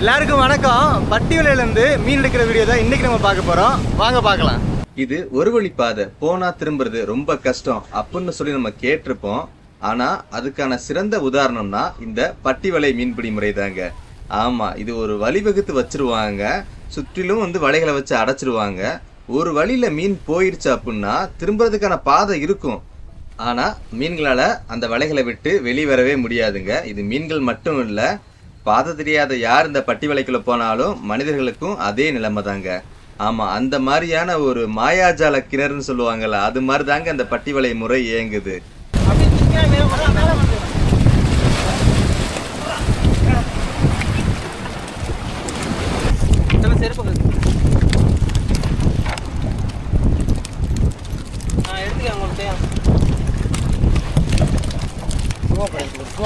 எல்லாருக்கும் வணக்கம். பட்டிவலையிலேருந்து மீன் எடுக்கிற வீடியோ தான் இன்னைக்கு நம்ம பார்க்க போறோம். வாங்க பார்க்கலாம். இது ஒரு வழி பாதை. போனா திரும்புறது ரொம்ப கஷ்டம் அப்படின்னு சொல்லி நம்ம கேட்டிருப்போம். ஆனா அதுக்கான சிறந்த உதாரணம்னா இந்த பட்டி வலை மீன்பிடி முறை தாங்க ஆமா இது ஒரு வழிவகுத்து வச்சிருவாங்க. சுற்றிலும் வந்து வலைகளை வச்சு அடைச்சிருவாங்க. ஒரு வழியில மீன் போயிடுச்சு அப்படின்னா திரும்புறதுக்கான பாதை இருக்கும். ஆனா மீன்களால அந்த வலைகளை விட்டு வெளியே வரவே முடியாதுங்க. இது மீன்கள் மட்டும் இல்லை பார்த்த தெரியாத யார் இந்த பட்டி வலைக்குள்ளே போனாலும் மனிதர்களுக்கும் அதே நிலைமை தாங்க ஆமாம் அந்த மாதிரியான ஒரு மாயாஜால கிணறுன்னு சொல்லுவாங்கள்ல அது மாதிரி தாங்க அந்த பட்டி வலை முறை இயங்குது. எடுத்துக்க